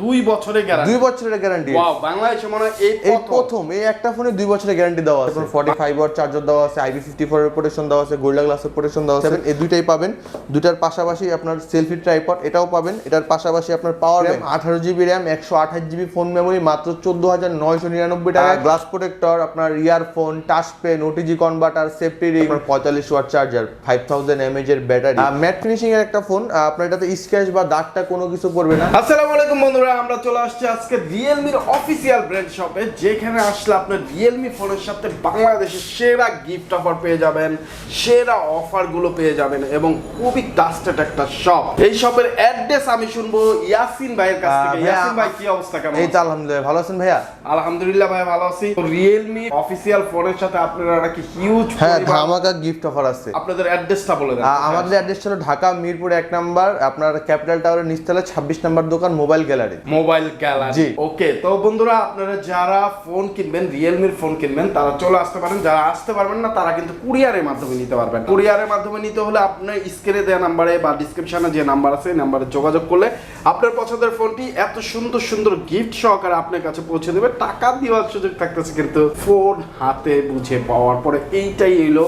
দুই বছরের গ্যারান্টি দুই বছরের গ্যারান্টি ওয়াও বাংলাদেশে মনে হয় এই এই প্রথম। এই একটা ফোনে দুই বছরের গ্যারান্টি দেওয়া আছে। ফর্টি ফাইভ ওয়াট চার্জার দেওয়া আছে আইপি ফিফটি ফোর এর প্রোটেকশন দেওয়া আছে গোল্ডা গ্লাসের প্রোটেকশন দেওয়া আছে। এই দুইটাই পাবেন। দুটার পাশাপাশি আপনার সেলফি ট্রাইপড এটাও পাবেন। এটার পাশাপাশি আপনার পাওয়ার র্যাম আঠারো জিবি র্যাম একশো আঠাশ জিবি ফোন মেমোরি মাত্র চোদ্দ হাজার নয়শো নিরানব্বই টাকা গ্লাস প্রোটেক্টর আপনার earphone touch pen OTG converter safety ring পঁয়তাল্লিশ watt charger five thousand mAh এর ব্যাটারি ম্যাট ফিনিশিং এর একটা ফোন আপনার এটাতে স্ক্র্যাচ বা দাগটা কোনো কিছু পড়বে না। আসসালামু আলাইকুম বন্ধুরা। আমরা চলে আসছি আজকে রিয়েলমির অফিসিয়াল ব্র্যান্ড শপে যেখানে আসলে আপনার রিয়েলমি ফোনের সাথে বাংলাদেশের সেরা গিফট অফার পেয়ে যাবেন সেরা অফারগুলো পেয়ে যাবেন এবং খুবই ট্রাস্টেড একটা শপ এই শপের অ্যাড্রেস আমি শুনব ইয়াসিন ভাইয়ের কাছ থেকে। ইয়াসিন ভাই কি অবস্থা? কেমন এই তো আলহামদুলিল্লাহ ভালো আছেন ভাইয়া? আলহামদুলিল্লাহ ভাই ভালো আছি। রিয়েলমি অফিসিয়াল ফোনের সাথে আপনারা নাকি হিউজ হ্যাঁ ধামাকা গিফট অফার আছে। আপনাদের অ্যাড্রেসটা বলে দেন। আমাদের অ্যাড্রেস ছিল ঢাকা মিরপুর এক নাম্বার আপনার ক্যাপিটাল টাওয়ারের নিচতলা ছাব্বিশ নাম্বার দোকান mobile gallery mobile gallery. Okay তো বন্ধুরা আপনারা যারা ফোন কিনবেন রিয়েলমির ফোন কিনবেন তারা চলে আসতে পারেন। যারা আসতে পারবেন না তারা কিন্তু কুরিয়ারের মাধ্যমে নিতে পারবেন। কুরিয়ারের মাধ্যমে নিতে হলে আপনার স্ক্রিনে দেওয়া নাম্বারে বা ডিসক্রিপশনে যে নাম্বার আছে এই নাম্বারে যোগাযোগ করলে আপনার পছন্দের ফোনটি এত সুন্দর সুন্দর গিফট সহকারে আপনার কাছে পৌঁছে দেবে। টাকা দেওয়ার সুযোগ থাকতেছে কিন্তু ফোন হাতে বুঝে পাওয়ার পরে এইটাই এলো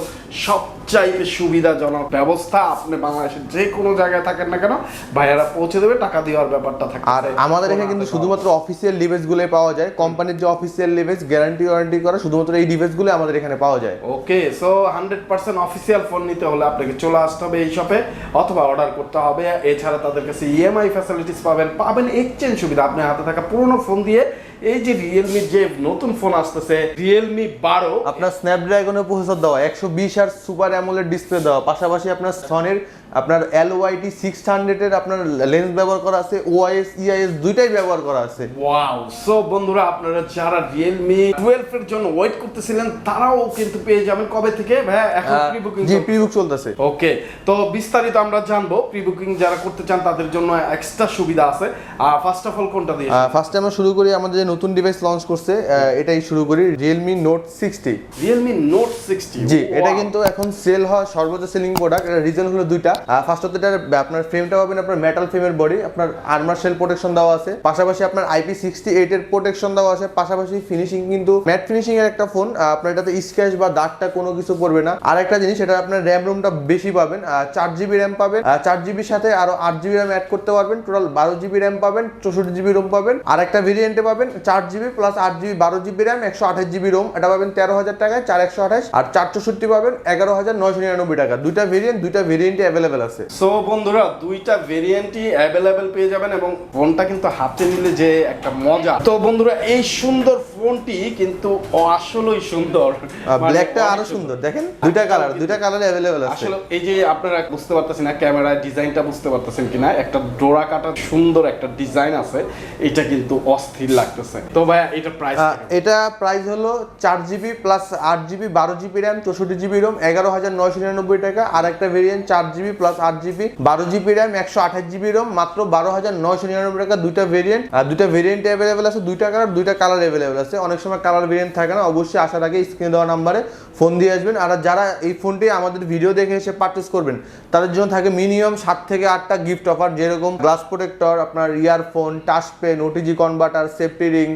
সবচাইতে সুবিধাজনক ব্যবস্থা। আপনি বাংলাদেশের যে কোনো জায়গায় থাকেন না কেন ভাইয়ারা পৌঁছে দেবে টাকা দেওয়ার ব্যাপারটা থাকে। আর আমাদের এখানে কিন্তু শুধুমাত্র অফিসিয়াল গুলোই পাওয়া যায়। কোম্পানির যে অফিসিয়াল ডিভাইস গ্যারান্টি ওয়ারেন্টি করা শুধুমাত্র এই ডিভাইসগুলো আমাদের এখানে পাওয়া যায়। Okay so hundred percent official phone নিতে হলে আপনাকে চলে আসতে হবে এই শপে অথবা অর্ডার করতে হবে। এছাড়া তাদের কাছে ইএমআই ফ্যাসিলিটিস পাবেন। পাবেন এক্সচেঞ্জ সুবিধা। আপনার হাতে থাকা পুরনো ফোন দিয়ে এই যে রিয়েলমি যে নতুন ফোন আসতেছে রিয়েলমি বারো, আপনার স্ন্যাপড্রাগনের প্রসেসর দেওয়া, একশো বিশ আর সুপার অ্যামোলেড ডিসপ্লে দেওয়া, পাশাপাশি আপনার সনের আপনার এল ওয়াইটি সিক্স হান্ড্রেডের আপনার লেন্স ব্যবহার করা আছে ওআইএস ইআইএস দুইটাই ব্যবহার করা আছে। ওয়াও সো বন্ধুরা আপনারা যারা রিয়েলমি টুয়েলভ এর জন্য ওয়েট করতেছিলেন তারাও কিন্তু পেয়ে যাবেন। কবে থেকে? ভাইয়া এখন প্রি বুকিং জি প্রিবুক চলতেছে। ওকে তো বিস্তারিত আমরা জানব প্রি বুকিং যারা করতে চান তাদের জন্য এক্সট্রা সুবিধা আছে। আর ফার্স্ট অফ অল কোনটা দিয়ে ফার্স্টে আমরা শুরু করি আমাদের যে নতুন ডিভাইস লঞ্চ করছে এটাই শুরু করি Realme note sixty Realme note sixty G এটা কিন্তু এখন সেল হওয়া সর্বোচ্চ সেলিং প্রোডাক্ট রিজন হলো দুইটা। ফার্স্ট হতে এটার আপনার ফ্রেমটা পাবেন আপনার মেটাল ফ্রেমের বডি আপনার আর্মার শেল প্রোটেকশন দেওয়া আছে। পাশাপাশি আপনার আইপি সিক্সটি এইট এর প্রোটেকশন দেওয়া আছে, পাশাপাশি ফিনিশিং কিন্তু ম্যাট ফিনিশিং এর একটা ফোন আপনার এটাতে স্ক্র্যাচ বা দাগটা কোনো কিছু পড়বে না। আর একটা জিনিস এটা আপনার র্যাম রুমটা বেশি পাবেন চার জিবি র্যাম পাবেন চার জিবির সাথে আরও আট জিবি র্যাম অ্যাড করতে পারবেন টোটাল বারো জিবি র্যাম পাবেন, চৌষট্টি জিবি রোম পাবেন। আর একটা ভেরিয়েন্টে পাবেন চার জিবি প্লাস আট জিবি বারো জিবি র্যাম একশো আঠাশ জিবি রোম এটা পাবেন তেরো হাজার টাকায়, চার একশো আঠাশ, আর চার চৌষট্টি পাবেন এগারো হাজার নয়শো নিরানব্বই টাকা। দুইটা ভেরিয়েন্ট দুইটা ভেরিয়েন্টে অ্যাভেলেবেল আছে। সো বন্ধুরা দুইটা ভেরিয়েন্টই অ্যাভেলেবেল পেয়ে যাবেন এবং ফোনটা কিন্তু হাতে নিলে যে একটা মজা। তো বন্ধুরা এই সুন্দর ফোনটি কিন্তু আসলেই সুন্দর। মানে ব্ল্যাকটা আরও সুন্দর। দেখেন দুইটা কালার দুইটা কালার অ্যাভেলেবেল আছে। আসলে এই যে আপনারা বুঝতে পারতেছেন না ক্যামেরার ডিজাইনটা বুঝতে পারতেছেন কিনা একটা ডোরা কাটা সুন্দর একটা ডিজাইন আছে এটা কিন্তু অস্থির লাগতেছে। তো ভাই এটা প্রাইস এটা প্রাইস হলো চার জিবি প্লাস আট জিবি বারো জিবি র্যাম চৌষট্টি জিবি রোম এগারো হাজার নয়শো নিরানব্বই টাকা। আর একটা ভেরিয়েন্ট চার জিবি প্লাস আট জিবি বারো জিবি র্যাম একশো আঠাশ জিবি রোম মাত্র বারো হাজার নয়শো নিরানব্বই টাকা। দুইটা ভেরিয়েন্ট আর দুইটা ভেরিয়েন্ট অ্যাভেলেবেল আছে, দুইটা কালার দুইটা কালার অ্যাভেলেবেল আছে। অনেক সময় কালার ভেরিয়েন্ট থাকে না, অবশ্যই আসার আগে স্ক্রিনে দেওয়া নাম্বারে ফোন দিয়ে আসবেন। আর যারা এই ফোনটি আমাদের ভিডিও দেখে এসে পারচেস করবেন, তাদের জন্য থাকে মিনিমাম সাত থেকে আটটা গিফট অফার যেরকম গ্লাস প্রোটেক্টর আপনার earphone touch pen OTG converter safety ring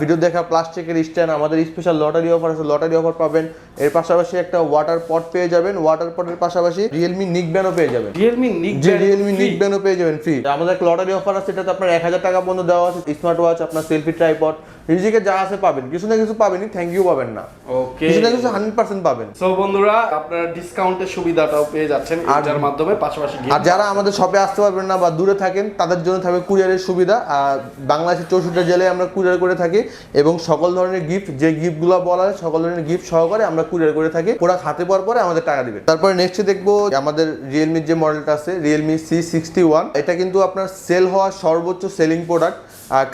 video দেখা প্লাস্টিকের স্ট্যান্ড আমাদের স্পেশাল লটারি অফার আছে লটারি অফার পাবেন। এর পাশাপাশি একটা ওয়াটার পট পেয়ে যাবেন। ওয়াটার পটের পাশাপাশি রিয়েলমি নিক ব্যানও পেয়ে যাবেন। রিয়েলমি নিক রিয়েলমি নিক ব্যানও পেয়ে যাবেন ফ্রি আমাদের একটা লটারি অফার আছে এটাতে আপনার এক হাজার টাকা পর্যন্ত দেওয়া আছে স্মার্ট ওয়াচ আপনার সেলফি ট্রাইপড নিজেকে যা আছে পাবেন। কিছু না কিছু পাবেনই থ্যাংক ইউ পাবেন না। ওকে কিছু না কিছু হান্ড্রেড পার্সেন্ট পাবেন। সো বন্ধুরা আপনারা ডিসকাউন্টের সুবিধাটাও পেয়ে যাচ্ছেন আর- মাধ্যমে পাশাপাশি আর যারা আমাদের শপে আসতে পারবেন না বা দূরে থাকেন তাদের জন্য থাকবে কুরিয়ারের সুবিধা। আর বাংলাদেশের চৌষট্টি জেলায় আমরা কুরিয়ার করে থাকি এবং সকল ধরনের গিফট যে গিফটগুলো বলা হয় সকল ধরনের গিফট সহকারে আমরা কুরিয়ার করে থাকি। ওরা হাতে পাওয়ার পরে আমাদের টাকা দিবে তারপরে নেক্সটে দেখব আমাদের রিয়েলমির যে মডেলটা আছে রিয়েলমি সি সিক্সটি ওয়ান এটা কিন্তু আপনার সেল হওয়া সর্বোচ্চ সেলিং প্রোডাক্ট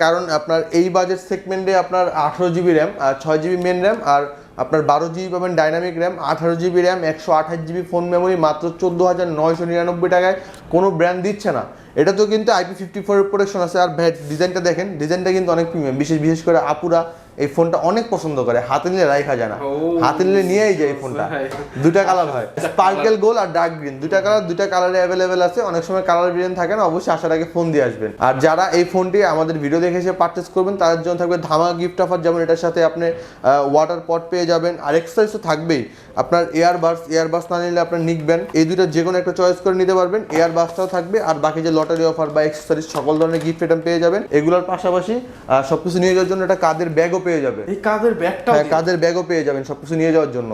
কারণ আপনার এই বাজেট সেগমেন্টে আপনার আঠারো জিবি র্যাম আর ছয় জিবি মেন র্যাম আর আপনার বারো জিবি পাবেন ডাইনামিক র্যাম আঠারো জিবি র্যাম একশো আঠাশ জিবি ফোন মেমোরি মাত্র চোদ্দ হাজার নয়শো নিরানব্বই টাকায়। কোনো ব্র্যান্ড দিচ্ছে না। এটা তো কিন্তু আইপি ফিফটি ফোর প্রোটেকশন আছে। আর ভ্যাট ডিজাইনটা দেখেন ডিজাইনটা কিন্তু অনেক প্রিমিয়াম বিশেষ বিশেষ করে আপুরা এই ফোনটা অনেক পছন্দ করে। হাতে নিলে রাখা যায় না। হাতে নিলে নিয়েই যায় এই ফোনটা। দুটা কালার হয়। স্পার্কেল গোল আর ডার্ক গ্রিন দুটা কালার দুটা কালারে অ্যাভেলেবেল আছে। অনেক সময় কালার ভেরিয়েন্ট থাকে না অবশ্যই আসার আগে ফোন দিয়ে আসবেন। আর যারা এই ফোনটি আমাদের ভিডিও দেখে এসে পারচেস করবেন তাদের জন্য থাকবে ধামা গিফট অফার যেমন এটার সাথে আপনি ওয়াটার পট পেয়ে যাবেন। আর এক্সারসাইজ তো থাকবেই। আপনার এয়ারবাস এয়ারবাস না নিলে আপনার নিকবেন এই দুটো যে কোনো একটা চয়েস করে নিতে পারবেন। এয়ারবাসটাও থাকবে। আর বাকি যে লটারি অফার বা এক্সেসরিজ সকল ধরনের গিফট আইটেম পেয়ে যাবেন। এগুলোর পাশাপাশি সবকিছু নিয়ে যাওয়ার জন্য একটা কাদের ব্যাগও পেয়ে যাবে। এই কাদের ব্যাগটা হ্যাঁ কাদের ব্যাগও পেয়ে যাবেন সবকিছু নিয়ে যাওয়ার জন্য।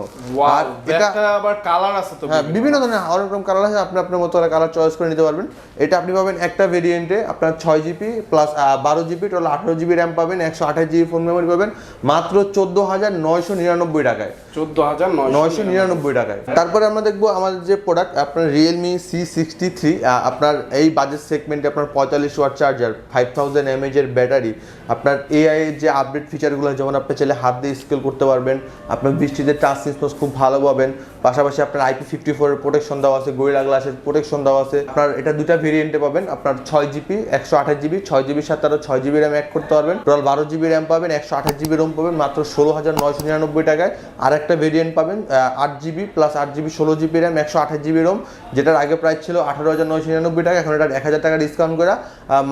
আর এটা আবার কালার আছে তো হ্যাঁ বিভিন্ন। ধরনের অনেক রকম কালার আছে আপনি আপনার মতো কালার চয়েস করে নিতে পারবেন। এটা আপনি পাবেন একটা ভেরিয়েন্টে আপনার ছয় জিবি প্লাস বারো জিবি টোটাল আঠারো জিবি র্যাম পাবেন একশো আঠাশ জিবি ফোন মেমোরি পাবেন মাত্র চোদ্দ হাজার নয়শো নিরানব্বই টাকায়। চোদ্দ হাজার নয়শো নিরানব্বই। টাকায়। তারপরে আমরা দেখব আমাদের যে প্রোডাক্ট আপনার রিয়েলমি সি সিক্সটি থ্রি আপনার এই বাজেট সেগমেন্টে আপনার পঁয়তাল্লিশ watt charger five thousand mAh এর ব্যাটারি আপনার এআই এর যে আপডেট ফিচারগুলো যেমন আপনি চাইলে হাত দিয়ে স্কেল করতে পারবেন, আপনার বৃষ্টিতে টাচ খুব ভালো পাবেন, পাশাপাশি আপনার আইপি ফিফটি ফোরের প্রোটেকশন দেওয়া আছে গরিলা গ্লাসের প্রোটেকশন দেওয়া আছে, আপনার এটা দুটা ভেরিয়েন্টে পাবেন, আপনার ছয় জিবি একশো আঠাশ জিবি ছয় জিবির সাথে আরও ছয় জিবি র্যাম অ্যাড করতে পারবেন টোটাল বারো জিবি র্যাম পাবেন, একশো আঠাশ জিবি রোম পাবেন, মাত্র ষোলো হাজার নয়শো নিরানব্বই টাকায়। আর একটা ভেরিয়েন্ট পাবেন আট জিবি প্লাস আট জিবি ষোলো জিবি র্যাম একশো আঠাশ জিবি রোম যেটার আগে প্রাইস ছিল আঠারো হাজার নয়শো নিরানব্বই টাকা, এখন এটা হাজার টাকা ডিসকাউন্ট করে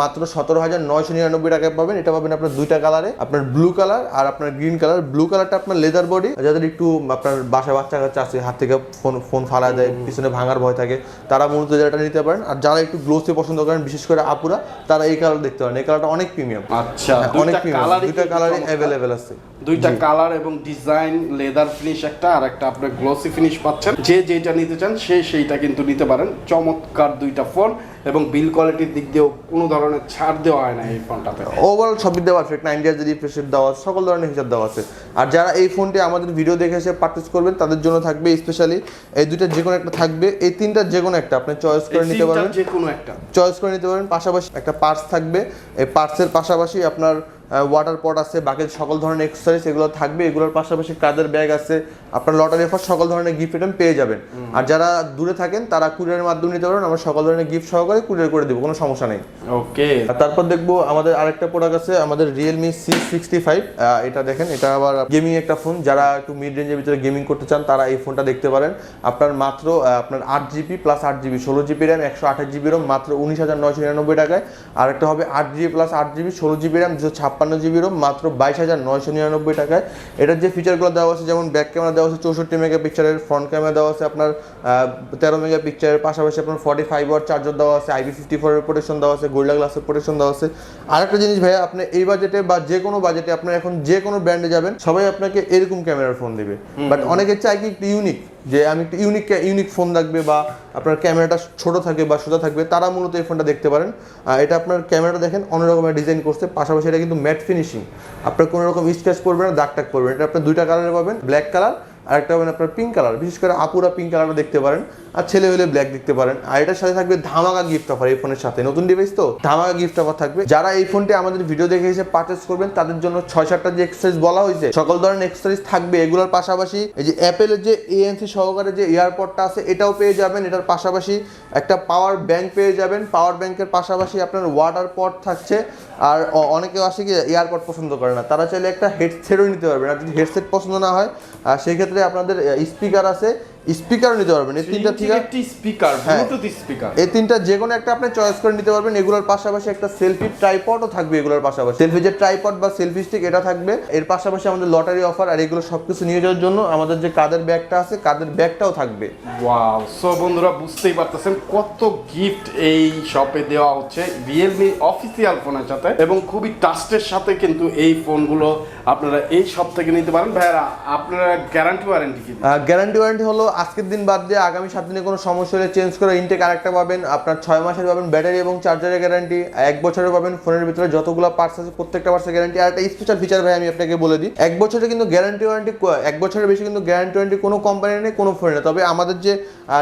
মাত্র সতেরো হাজার নয়শো নিরানব্বই টাকায় পাবেন। এটা পাবেন আপনার দুইটা কালারে আপনার ব্লু কালার আর আপনার গ্রিন কালার ব্লু কালারটা আপনার লেদার বডি যাদের একটু আপনার বাসা বাচ্চা কাচ্চা আছে হাত থেকে ফোন ফোন ফালা দেয় পিছনে ভাঙার ভয় থাকে তারা মূলত যেটা নিতে পারেন। আর যারা একটু গ্লোসি পছন্দ করেন বিশেষ করে আপুরা তারা এই কালার দেখতে পারেন। এই কালারটা অনেক প্রিমিয়াম আচ্ছা অনেক প্রিমিয়াম দুইটা কালারই অ্যাভেলেবেল আছে। দুইটা কালার এবং ডিজাইন লেদার ফিনিশ একটা আর একটা আপনার গ্লসি ফিনিশ পাচ্ছেন। যে যেটা নিতে চান সে সেইটা কিন্তু নিতে পারেন। চমৎকার দুইটা ফোন এবং বিল কোয়ালিটির দিক দিয়েও কোনো ধরনের ছাড় দেওয়া হয় না এই ফোনটাতে। ওভারঅল সবই দেওয়া আছে নাইন যদি রিফ্রেশের দেওয়া আছে সকল ধরনের হিসাব দেওয়া আছে। আর যারা এই ফোনটি আমাদের ভিডিও দেখে এসে পারচেস করবেন তাদের জন্য থাকবে স্পেশালি এই দুইটা যে কোনো একটা থাকবে এই তিনটা যে কোনো একটা আপনি চয়েস করে নিতে পারবেন। যে কোনো একটা। চয়েস করে নিতে পারবেন পাশাপাশি একটা পার্স থাকবে। এই পার্সের পাশাপাশি আপনার ওয়াটার পট আছে বাকি সকল ধরনের এক্সারসাইজ এগুলো থাকবে। এগুলোর পাশাপাশি কাদের ব্যাগ আছে আপনার লটারি অফার সকল ধরনের গিফট আইটেম পেয়ে যাবেন। আর যারা দূরে থাকেন তারা কুরিয়ারের মাধ্যমে নিতে পারেন আমরা সকল ধরনের গিফট সহকারে কুরিয়ার করে দেবো কোনো সমস্যা নেই। ওকে আর তারপর দেখব আমাদের আরেকটা প্রোডাক্ট আছে আমাদের রিয়েলমি সি সিক্সটি ফাইভ এটা দেখেন এটা আবার গেমিং একটা ফোন যারা একটু মিড রেঞ্জের ভিতরে গেমিং করতে চান তারা এই ফোনটা দেখতে পারেন। আপনার মাত্র আপনার আট জিবি প্লাস আট জিবি ষোলো জিবি র্যাম একশো আঠাশ জিবি রোম মাত্র উনিশ হাজার নয়শো নিরানব্বই টাকায়। আর একটা হবে আট জিবি প্লাস আট জিবি ষোলো জিবি র্যাম দুশো ছাপ্পান্ন জিবি রোম মাত্র বাইশ হাজার নয়শো নিরানব্বই টাকায়। এটার যে ফিচারগুলো দেওয়া আছে যেমন ব্যাক ক্যামেরা দেওয়া আছে চৌষট্টি মেগা পিকচারের ফ্রন্ট ক্যামেরা দেওয়া আছে আপনার তেরো মেগা পিকচারের পাশাপাশি আপনার ফর্টি ফাইভ ওয়ার চার্জার দেওয়া আছে আইপি ফিফটি ফোরের প্রোটেকশন দেওয়া আছে গোল্ডা গ্লাসের প্রোটেকশন দেওয়া আছে। আরেকটা জিনিস ভাইয়া আপনি এই বাজেটে বা যে কোনো বাজেটে আপনার এখন যে কোনো ব্র্যান্ডে যাবেন সবাই আপনাকে এরকম ক্যামেরার ফোন দেবে। বাট অনেকে চায় কি একটু ইউনিক যে আমি একটু ইউনিক ইউনিক ফোন থাকবে বা আপনার ক্যামেরাটা ছোট থাকবে বা সোজা থাকবে তারা মূলত এই ফোনটা দেখতে পারেন। এটা আপনার ক্যামেরাটা দেখেন অন্য রকমের ডিজাইন করছে পাশাপাশি এটা কিন্তু ম্যাট ফিনিশিং আপনার কোনো রকম স্ক্র্যাচ পড়বে না দাগ টাক পড়বে না। এটা আপনার দুইটা কালারে পাবেন ব্ল্যাক কালার আর একটা পাবেন আপনার পিঙ্ক কালার বিশেষ করে আপুরা পিঙ্ক কালারটা দেখতে পারেন। আর ছেলে হলে ব্ল্যাক দেখতে পারেন। আর এটার সাথে থাকবে ধামাকা গিফট অফার এই ফোনের সাথে। নতুন ডিভাইস তো? ধামাকা গিফট অফার থাকবে। যারা এই ফোনটি আমাদের ভিডিও দেখে এসে পারচেস করবেন তাদের জন্য ছয় সাতটা যে এক্সারসাইজ বলা হয়েছে সকল ধরনের এক্সারসাইজ থাকবে। এগুলোর পাশাপাশি এই যে অ্যাপেলের যে এএনসি সহকারে যে এয়ারপডটা আছে এটাও পেয়ে যাবেন। এটার পাশাপাশি একটা পাওয়ার ব্যাংক পেয়ে যাবেন। পাওয়ার ব্যাংকের পাশাপাশি আপনার ওয়াটার পট থাকছে। আর অনেকে আসে কি এয়ারপড পছন্দ করে না। তারা চাইলে একটা হেডসেটও নিতে পারবেন। আর যদি হেডসেট পছন্দ না হয় আহ, সেই ক্ষেত্রে আপনাদের স্পিকার আছে। স্পিকারও নিতে পারবেন এই তিনটা ঠিক আছে? স্পিকার। ব্লুটুথ স্পিকার এই তিনটা যে কোনো একটা আপনি চয়েস করে নিতে পারবেন এগুলোর পাশাপাশি একটা সেলফি ট্রাইপডও থাকবে এগুলোর পাশাপাশি। সেলফি যে ট্রাইপড বা সেলফি স্টিক এটা থাকবে। এর পাশাপাশি আমাদের লটারি অফার আর এগুলো সবকিছু নিয়ে যাওয়ার জন্য আমাদের যে কাদের ব্যাগটা আছে কাদের ব্যাগটাও থাকবে। ওয়াও সো বন্ধুরা বুঝতেই পারতেছেন কত গিফট এই শপে দেওয়া হচ্ছে রিয়েলমি অফিসিয়াল ফোনের সাথে। এবং খুবই ট্রাস্টের সাথে কিন্তু এই ফোনগুলো আপনারা এই শপ থেকে নিতে পারেন। ভাইরা আপনারা গ্যারান্টি ওয়ারেন্টি কি? গ্যারান্টি ওয়ারেন্টি হলো আজকের দিন বাদ দিয়ে আগামী সাত দিনে কোনো সমস্যা হলে চেঞ্জ করে ইনটেক আরেকটা পাবেন। আপনার ছয় মাসের পাবেন ব্যাটারি এবং চার্জারের গ্যারান্টি এক বছরের পাবেন ফোনের ভিতরে যতগুলো পার্টস আছে প্রত্যেকটা পার্টসের গ্যারান্টি আর একটা স্পেশাল ফিচার ভাই আমি আপনাকে বলে দিই। এক বছরে কিন্তু গ্যারান্টি ওয়ারেন্টি এক বছরের বেশি কিন্তু গ্যারান্টি ওয়ারেন্টি কোনো কোম্পানি নেই কোনো ফোনে তবে আমাদের যে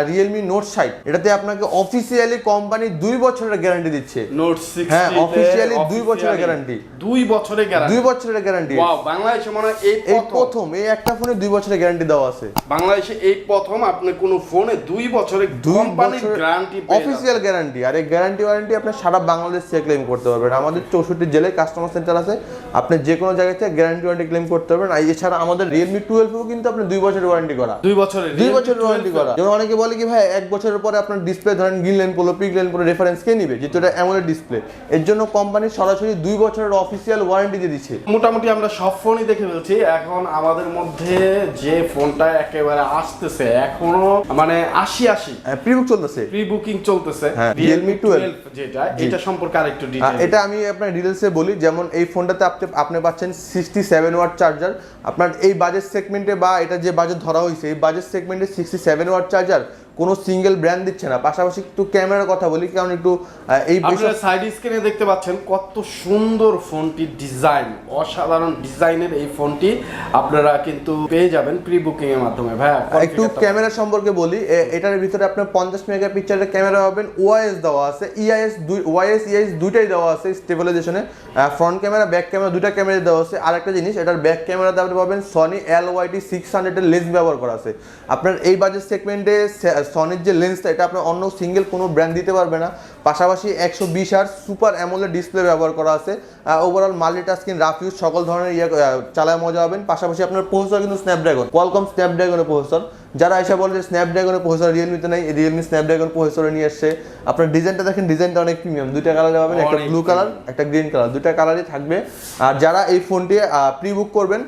রিয়েলমি নোট সাইট এটাতে আপনাকে অফিসিয়ালি কোম্পানি দুই বছরের গ্যারান্টি দিচ্ছে। নোট 60 হ্যাঁ, অফিসিয়ালি দুই বছরের গ্যারান্টি দুই বছরের গ্যারান্টি দুই বছরের গ্যারান্টি বাংলাদেশে মনে হয় এই প্রথম। এই একটা ফোনে দুই বছরের গ্যারান্টি দেওয়া আছে। বাংলাদেশে এই প্রথম আপনি কোনো ফোনে দুই বছরের দুই কোম্পানির বছর গ্যারান্টি অফিসিয়াল গ্যারান্টি আর এই গ্যারান্টি ওয়ারেন্টি আপনি সারা বাংলাদেশ থেকে ক্লেম করতে পারবেন। আমাদের চৌষট্টি জেলায় কাস্টমার সেন্টার আছে। আপনি যে কোনো জায়গা থেকে গ্যারান্টি ওয়ারেন্টি ক্লেম করতে পারবেন। আর এছাড়া আমাদের রিয়েলমি টুয়েলভও কিন্তু আপনি দুই বছরের ওয়ারেন্টি করা। দুই বছরের দুই বছরের ওয়ারেন্টি করা। যেমন অনেকে বলে কি ভাই এক বছরের পরে আপনার ডিসপ্লে ধরেন গ্রিনলেন পড়ল পিকলেন পড়ল রেফারেন্স কে নিবে? যেহেতু এটা অ্যামোলেড ডিসপ্লে এর জন্য কোম্পানি সরাসরি দুই বছরের অফিসিয়াল ওয়ারেন্টি দিয়ে দিচ্ছে। মোটামুটি আমরা সব ফোনই দেখে ফেলছি। এখন আমাদের মধ্যে যে ফোনটা একেবারে আসতেছে এখনও মানে আশি আশি। প্রিবুক চলতেছে। প্রি বুকিং চলতেছে। হ্যাঁ, রিয়েলমি টুয়েলভ যেটা এটা সম্পর্কে আরেকটু ডিটেইল এটা আমি আপনার ডিটেলসে বলি যেমন এই ফোনটাতে আপনি আপনি পাচ্ছেন সিক্সটি সেভেন ওয়াট চার্জার আপনার এই বাজেট সেগমেন্টে বা এটা যে বাজেট ধরা হয়েছে এই বাজেট সেগমেন্টে সিক্সটি সেভেন ওয়াট চার্জার কোনো সিঙ্গেল ব্র্যান্ড দিচ্ছে না। পাশাপাশি একটু ক্যামেরার কথা বলি কারণ একটু এই আপনারা সাইড স্ক্রিনে দেখতে পাচ্ছেন কত সুন্দর ফোনটির ডিজাইন অসাধারণ ডিজাইনের এই ফোনটি আপনারা কিন্তু পেয়ে যাবেন প্রি বুকিং এর মাধ্যমে ভাইয়া একটু ক্যামেরা সম্পর্কে বলি এটার ভিতরে আপনার পঞ্চাশ মেগা পিক্সেলের ক্যামেরা পাবেন ওআইএস দেওয়া আছে E ইআইএস দুই ওআইএস ইআইএস দুইটাই দেওয়া আছে স্টেবিলাইজেশনে ফ্রন্ট ক্যামেরা ব্যাক ক্যামেরা দুইটা ক্যামেরা দেওয়া আছে। আর একটা জিনিস এটার ব্যাক ক্যামেরাতে আপনি পাবেন Sony L Y T six হান্ড্রেডের লেন্স ব্যবহার করা আছে। আপনার এই বাজেট সেগমেন্টে সনির যে লেন্সটা এটা আপনার অন্য সিঙ্গেল কোনো ব্র্যান্ড দিতে পারবে না। পাশাপাশি একশো বিশ আর সুপার অ্যামোলেড ডিসপ্লে ব্যবহার করা আছে। ওভারঅল মাল্টিটাস্কিং রাফ ইউজ সকল ধরনের ইয়ে চালায় মজা হবেন পাশাপাশি আপনার প্রসেসর কিন্তু স্ন্যাপড্রাগন কোয়ালকম স্ন্যাপড্রাগনের প্রসেসর যারা এসে বলে যে স্ন্যাপড্রাগনের প্রসেসর রিয়েলমিতে নাই রিয়েলমি স্ন্যাপড্রাগন প্রসেসরে নিয়ে আসছে আপনার ডিজাইনটা দেখেন ডিজাইনটা অনেক প্রিমিয়াম দুইটা কালার পাবেন একটা ব্লু কালার একটা গ্রিন কালার দুইটা কালারই থাকবে। আর যারা এই ফোনটি প্রি বুক করবেন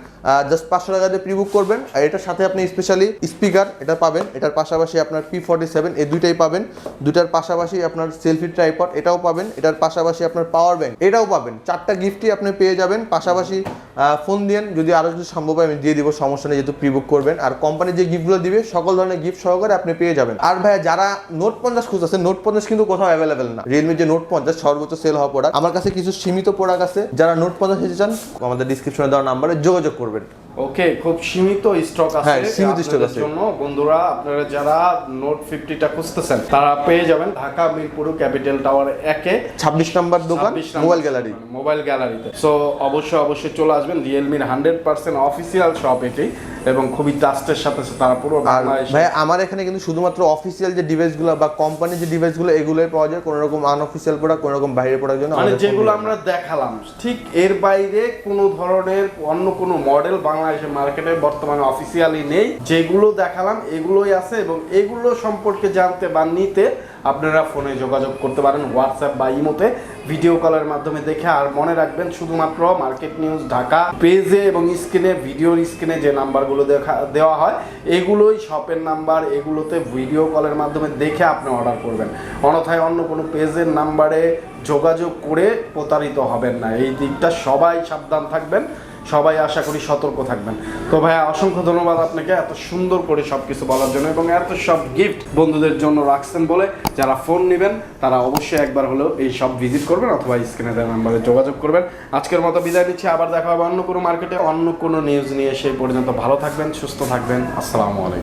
জাস্ট পাঁচশো টাকা দিয়ে প্রি বুক করবেন আর এটার সাথে আপনি স্পেশালি স্পিকার এটা পাবেন। এটার পাশাপাশি আপনার পি ফর্টি সেভেন এই দুইটাই পাবেন। দুইটার পাশাপাশি আপনার সেলফি ট্রাইপড এটাও পাবেন। এটার পাশাপাশি আপনার পাওয়ার ব্যাংক এটাও পাবেন। চারটা গিফটই আপনি পেয়ে যাবেন। পাশাপাশি ফোন দিয়েন। যদি আরও যদি সম্ভব হয়, আমি দিয়ে দিব। সমস্যা নেই, যেহেতু প্রি বুক করবেন। আর কোম্পানি যে গিফটগুলো দিবে, সকল ধরনের গিফট সহকারে আপনি পেয়ে যাবেন। আর ভাইয়া, যারা নোট পঞ্চাশ খুঁজতেছে নোট পঞ্চাশ কিন্তু কোথাও অ্যাভেলেবেল না। রিয়েলমির যে নোট পঞ্চাশ, সর্বোচ্চ সেল হওয়া প্রোডাক্ট আমার কাছে কিছু সীমিত প্রোডাক্ট আছে। যারা নোট পঞ্চাশ নিতে চান, আমাদের ডিসক্রিপশনে দেওয়া নাম্বারে যোগাযোগ করবেন। ওকে খুব সীমিত স্টক আছে হ্যাঁ, সীমিত স্টক আছে। জন্য। বন্ধুরা আপনারা যারা নোট ফিফটিটা খুঁজতেছেন তারা পেয়ে যাবেন ঢাকা মিরপুর ক্যাপিটাল টাওয়ার একে। ছাব্বিশ নম্বর দোকান মোবাইল গ্যালারি। মোবাইল গ্যালারিতে। সো অবশ্যই অবশ্যই চলে আসবেন রিয়েলমির হান্ড্রেড পার্সেন্ট অফিসিয়াল শপ এটি। এবং খুবই ট্রাস্টের সাথে তারা পুরো ভাই আমার এখানে কিন্তু শুধুমাত্র অফিসিয়াল যে ডিভাইসগুলো বা কোম্পানির যে ডিভাইসগুলো এগুলোই পাওয়া যায়। কোনো রকম আনঅফিসিয়াল প্রোডাক্ট কোনো রকম বাইরের প্রোডাক্ট জন্য মানে যেগুলো আমরা দেখালাম ঠিক এর বাইরে কোনো ধরনের অন্য কোনো মডেল বাংলাদেশের মার্কেটে বর্তমানে অফিসিয়ালি নেই। যেগুলো দেখালাম এগুলোই আছে এবং এগুলো সম্পর্কে জানতে বা নিতে আপনারা ফোনে যোগাযোগ করতে পারেন হোয়াটসঅ্যাপ বা ইমোতে। ভিডিও কলের মাধ্যমে দেখে আর মনে রাখবেন শুধুমাত্র মার্কেট নিউজ ঢাকা পেজে এবং স্ক্রিনে, ভিডিওর স্ক্রিনে যে নাম্বারগুলো দেখা দেওয়া হয়, এগুলোই শপের নাম্বার, এগুলোতে ভিডিও কলের মাধ্যমে দেখে আপনি অর্ডার করবেন। অনথায় অন্য কোনো পেজের নাম্বারে যোগাযোগ করে প্রতারিত হবেন না। এই দিকটা সবাই সাবধান থাকবেন। সবাই আশা করি সতর্ক থাকবেন। তো ভাইয়া, অসংখ্য ধন্যবাদ আপনাকে এত সুন্দর করে সব কিছু বলার জন্য এবং এত সব গিফট বন্ধুদের জন্য রাখছেন বলে যারা ফোন নেবেন, তারা অবশ্যই একবার হলেও এই সব ভিজিট করবেন অথবা স্ক্রিনে দেওয়া নাম্বারে যোগাযোগ করবেন। আজকের মতো বিদায় নিচ্ছি, আবার দেখা হবে অন্য কোনো মার্কেটে অন্য কোনো নিউজ নিয়ে। সেই পর্যন্ত ভালো থাকবেন, সুস্থ থাকবেন। আসসালামু আলাইকুম।